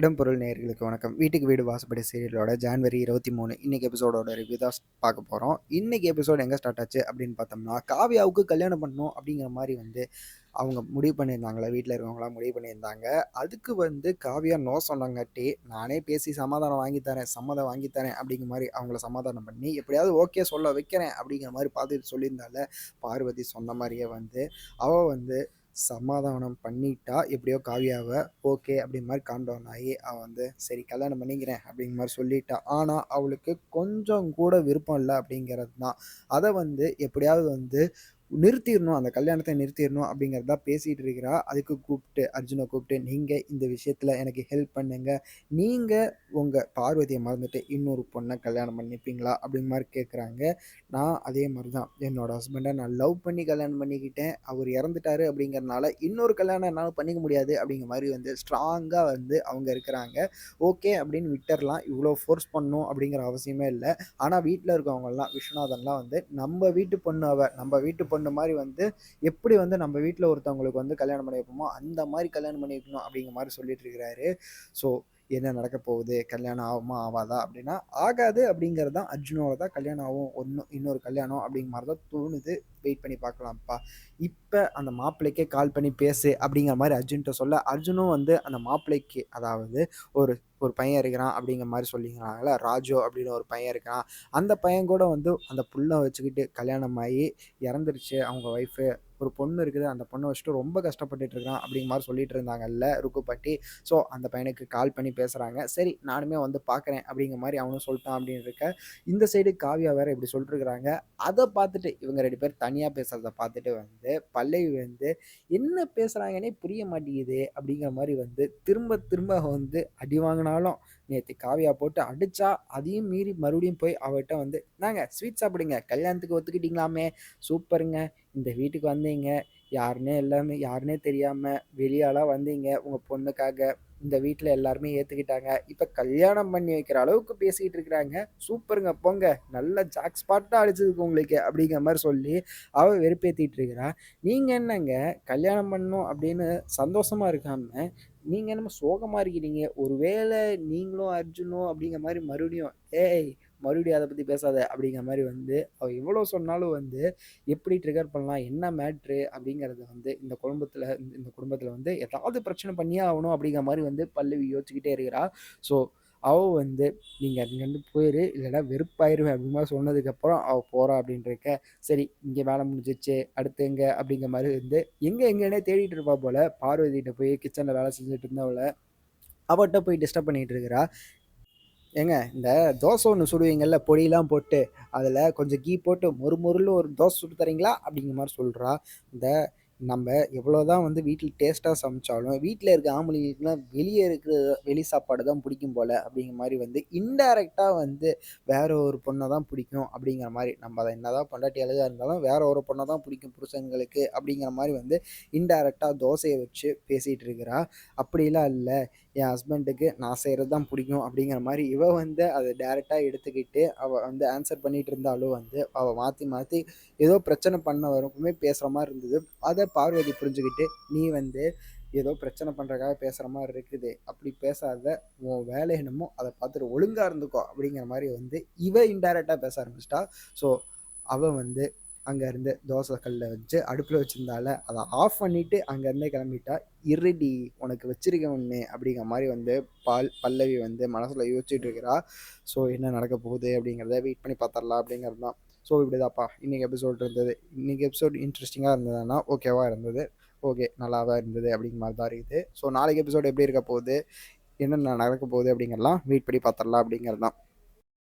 இடம்பொருள் நேர்களுக்கு வணக்கம். வீட்டுக்கு வீடு வாசப்படி சீரியலோட ஜான்வரி இருபத்தி மூணு இன்னைக்கு எபிசோடோட ரிவ்யூ தான் பார்க்க போகிறோம் இன்னைக்கு எபிசோட் எங்கே ஸ்டார்ட் ஆச்சு அப்படின்னு பார்த்தோம்னா காவியாவுக்கு கல்யாணம் பண்ணணும் அப்படிங்கிற மாதிரி வந்து அவங்க முடிவு பண்ணியிருந்தாங்களே? வீட்டில் இருக்கவங்களாம் முடிவு பண்ணியிருந்தாங்க. அதுக்கு வந்து காவியா நோ சொன்னாங்காட்டி நானே பேசி சமாதானம் வாங்கித்தரேன் சம்மதம் வாங்கித்தரேன் அப்படிங்கிற மாதிரி அவங்கள சமாதானம் பண்ணி எப்படியாவது ஓகே சொல்ல வைக்கிறேன் அப்படிங்கிற மாதிரி பார்த்துட்டு சொல்லியிருந்தால பார்வதி சொன்ன மாதிரியே வந்து அவள் வந்து சமாதானம் பண்ணிட்டா எப்படியோ காவியாவை ஓகே அப்படிங்கிற மாதிரி காண்டவுன் ஆகி அவள் வந்து சரி கல்யாணம் பண்ணிக்கிறேன் அப்படிங்கிற மாதிரி சொல்லிட்டா. ஆனால் அவளுக்கு கொஞ்சம் கூட விருப்பம் இல்லை அப்படிங்கிறது தான். அதை வந்து எப்படியாவது வந்து நிறுத்திடணும் அந்த கல்யாணத்தை நிறுத்திடணும் அப்படிங்கிறதா பேசிகிட்டு இருக்கிறா. அதுக்கு கூப்பிட்டு அர்ஜுனை கூப்பிட்டு நீங்கள் இந்த விஷயத்தில் எனக்கு ஹெல்ப் பண்ணுங்க. நீங்கள் உங்கள் பார்வதியை மறந்துட்டு இன்னொரு பொண்ணை கல்யாணம் பண்ணிப்பீங்களா? அப்படிங்கிற மாதிரி கேட்குறாங்க நான் அதே மாதிரி தான் என்னோடய ஹஸ்பண்டை நான் லவ் பண்ணி கல்யாணம் பண்ணிக்கிட்டேன். அவர் இறந்துட்டாரு அப்படிங்கிறனால இன்னொரு கல்யாணம் என்னால் பண்ணிக்க முடியாது அப்படிங்கிற மாதிரி வந்து ஸ்ட்ராங்காக வந்து அவங்க இருக்கிறாங்க. ஓகே அப்படின்னு விட்டுறலாம். இவ்வளோ ஃபோர்ஸ் பண்ணணும் அப்படிங்கிற அவசியமே இல்லை. ஆனால் வீட்டில் இருக்கவங்கலாம் விஸ்வநாதன்லாம் வந்து நம்ம வீட்டு பொண்ணு அவ. நம்ம வீட்டு பொண்ணு பொண்ணு மாதிரி வந்து எப்படி வந்து நம்ம வீட்டில் ஒருத்தவங்களுக்கு வந்து கல்யாணம் பண்ணி வைப்போமோ அந்த மாதிரி கல்யாணம் பண்ணி வைக்கணும் அப்படிங்கிற மாதிரி சொல்லிட்டு இருக்கிறாரு. ஸோ என்ன நடக்க போகுது? கல்யாணம் ஆகுமா? ஆகாதா? அப்படின்னா ஆகாது அப்படிங்கிறது தான் அர்ஜுனோட தான் கல்யாணம் ஆகும். ஒன்று இன்னொரு கல்யாணம் அப்படிங்கிற மாதிரி தான் தோணுது. வெயிட் பண்ணி பார்க்கலாம்ப்பா. இப்போ அந்த மாப்பிள்ளைக்கே கால் பண்ணி பேசு அப்படிங்கிற மாதிரி அர்ஜுன்கிட்ட சொல்ல அர்ஜுனும் வந்து அந்த மாப்பிள்ளைக்கு அதாவது ஒரு ஒரு பையன் இருக்கிறான் அப்படிங்கிற மாதிரி சொல்லிக்கிறாங்கள ராஜோ அப்படின்னு ஒரு பையன் இருக்கிறான். அந்த பையன் கூட வந்து அந்த புல்லை வச்சுக்கிட்டு கல்யாணம் ஆகி இறந்துருச்சு. அவங்க ஒய்ஃபு ஒரு பொண்ணு இருக்குது. அந்த பொண்ணை வச்சுட்டு ரொம்ப கஷ்டப்பட்டுட்டு இருக்கான் அப்படிங்கிற மாதிரி சொல்லிட்டு இருந்தாங்கல்ல ருக்குப்பட்டி. ஸோ அந்த பையனுக்கு கால் பண்ணி பேசுகிறாங்க சரி நானுமே வந்து பார்க்குறேன் அப்படிங்கிற மாதிரி அவனும் சொல்லிட்டான் அப்படின்னு இருக்க. இந்த சைடு காவியா வேற இப்படி சொல்லிட்டுருக்குறாங்க அதை பார்த்துட்டு இவங்க ரெண்டு பேர் தனியாக பேசுகிறத பார்த்துட்டு வந்து பல்லவி வந்து என்ன பேசுகிறாங்கன்னே புரிய மாட்டேங்குது அப்படிங்கிற மாதிரி வந்து திரும்ப திரும்ப வந்து அடி வாங்கினாலும் நேற்று காவியா போட்டு அடித்தா அதையும் மீறி மறுபடியும் போய் அவர்கிட்ட வந்து நாங்கள் ஸ்வீட் சாப்பிடுங்க. கல்யாணத்துக்கு ஒத்துக்கிட்டீங்களாமே? சூப்பருங்க. இந்த வீட்டுக்கு வந்தீங்க. யாருன்னே எல்லாமே யாருன்னே தெரியாமல் வெளியாலாம் வந்தீங்க. உங்கள் பொண்ணுக்காக இந்த வீட்டில் எல்லாருமே ஏற்றுக்கிட்டாங்க இப்போ கல்யாணம் பண்ணி வைக்கிற அளவுக்கு பேசிக்கிட்டு இருக்கிறாங்க. சூப்பருங்க போங்க. நல்ல ஜாக் ஸ்பாட்டாக அடிச்சதுக்கு உங்களுக்கு அப்படிங்கிற மாதிரி சொல்லி அவள் வெறுப்பேற்றிட்டு இருக்கிறா. நீங்கள் என்னங்க கல்யாணம் பண்ணணும் அப்படின்னு சந்தோஷமாக இருக்காமல் நீங்கள் என்னமோ சோகமாக இருக்கிறீங்க. ஒருவேளை நீங்களும் அர்ஜுனும் அப்படிங்கிற மாதிரி மறுபடியும் ஏய் மறுபடியும் அதை பற்றி பேசாத அப்படிங்கிற மாதிரி வந்து அவள் எவ்வளோ சொன்னாலும் வந்து எப்படி ட்ரிகர் பண்ணலாம் என்ன மேட்ரு அப்படிங்கிறத வந்து இந்த குடும்பத்தில் இந்த குடும்பத்தில் வந்து ஏதாவது பிரச்சனை பண்ணியே ஆகணும் அப்படிங்கிற மாதிரி வந்து பல்லவி யோசிச்சுக்கிட்டே இருக்கிறா. ஸோ அவள் வந்து நீங்கள் அங்கேருந்து போயிரு இல்லைன்னா வெறுப்பாயிருவேன் அப்படிமா சொன்னதுக்கப்புறம் அவள் போகிறா அப்படின்றக்க சரி இங்கே வேலை முடிஞ்சிச்சு அடுத்து எங்கே? அப்படிங்கிற மாதிரி வந்து எங்கே எங்கேனே தேடிட்டு இருப்பா போல். பார்வதிகிட்ட போய் கிச்சனில் வேலை செஞ்சுட்டு இருந்தவளை அவட்ட போய் டிஸ்டர்ப் பண்ணிகிட்டு இருக்கிறா. ஏங்க இந்த தோசை ஒன்று சுடுவீங்கள்ல பொடியெலாம் போட்டு அதில் கொஞ்சம் கீ போட்டு மொறு மொறுல ஒரு தோசை சுட்டு தரீங்களா? அப்படிங்கிற மாதிரி சொல்கிறா இந்த நம்ம எவ்வளோ தான் வந்து வீட்டில் டேஸ்ட்டாக சமைச்சாலும் வீட்டில் இருக்க ஆம்பளைங்களுக்குலாம் வெளியே இருக்கிற வெளி சாப்பாடு தான் பிடிக்கும் போல் அப்படிங்கிற மாதிரி வந்து இன்டைரக்டாக வந்து வேற ஒரு பொண்ணை தான் பிடிக்கும் அப்படிங்கிற மாதிரி. நம்ம அதை என்ன தான் பொண்டாட்டி அழகாக இருந்தாலும் வேற ஒரு பொண்ணை தான் பிடிக்கும் புருஷங்களுக்கு அப்படிங்கிற மாதிரி வந்து இன்டைரக்டாக தோசையை வச்சு பேசிகிட்டு இருக்கிறா. அப்படிலாம் இல்லை. என் ஹஸ்பண்டுக்கு நான் செய்கிறது தான் பிடிக்கும் அப்படிங்கிற மாதிரி இவ வந்து அதை டேரெக்டாக எடுத்துக்கிட்டு அவள் வந்து ஆன்சர் பண்ணிகிட்டு இருந்தாலும் வந்து அவள் மாற்றி மாற்றி ஏதோ பிரச்சனை பண்ண வரப்புமே பேசுகிற மாதிரி இருந்தது. அதை பார்வதி புரிஞ்சுக்கிட்டு நீ வந்து ஏதோ பிரச்சனை பண்ணுறக்காக பேசுகிற மாதிரி இருக்குது. அப்படி பேசாத. உன் வேலை என்னமோ அதை பார்த்துட்டு ஒழுங்காக இருந்துக்கோ. அப்படிங்கிற மாதிரி வந்து இவ இன்டைரக்டாக பேச ஆரம்பிச்சிட்டா. ஸோ அவன் வந்து அங்கேருந்து தோசை கல்லில் வச்சு அடுப்பில் வச்சுருந்தால அதை ஆஃப் பண்ணிவிட்டு அங்கேருந்தே கிளம்பிட்டா இருடி உனக்கு வச்சிருக்க ஒன்று அப்படிங்கிற மாதிரி வந்து பால் பல்லவி வந்து மனசில் யோசிச்சுட்டு இருக்கிறா. ஸோ என்ன நடக்க போகுது? அப்படிங்கிறத வெயிட் பண்ணி பார்த்துடலாம் அப்படிங்கிறது தான். ஸோ இப்படிதாப்பா இன்றைக்கி எபிசோட் இருந்தது. இன்றைக்கி எபிசோட் இன்ட்ரெஸ்டிங்காக இருந்ததுன்னா ஓகேவாக இருந்தது. ஓகே நல்லாவாக இருந்தது அப்படிங்கிற மாதிரி தான் இருக்குது. ஸோ நாளைக்கு எபிசோடு எப்படி இருக்க போகுது? என்னென்ன நடக்க போகுது அப்படிங்கிறலாம் வெயிட் பண்ணி பார்த்துடலாம் அப்படிங்கிறது தான்.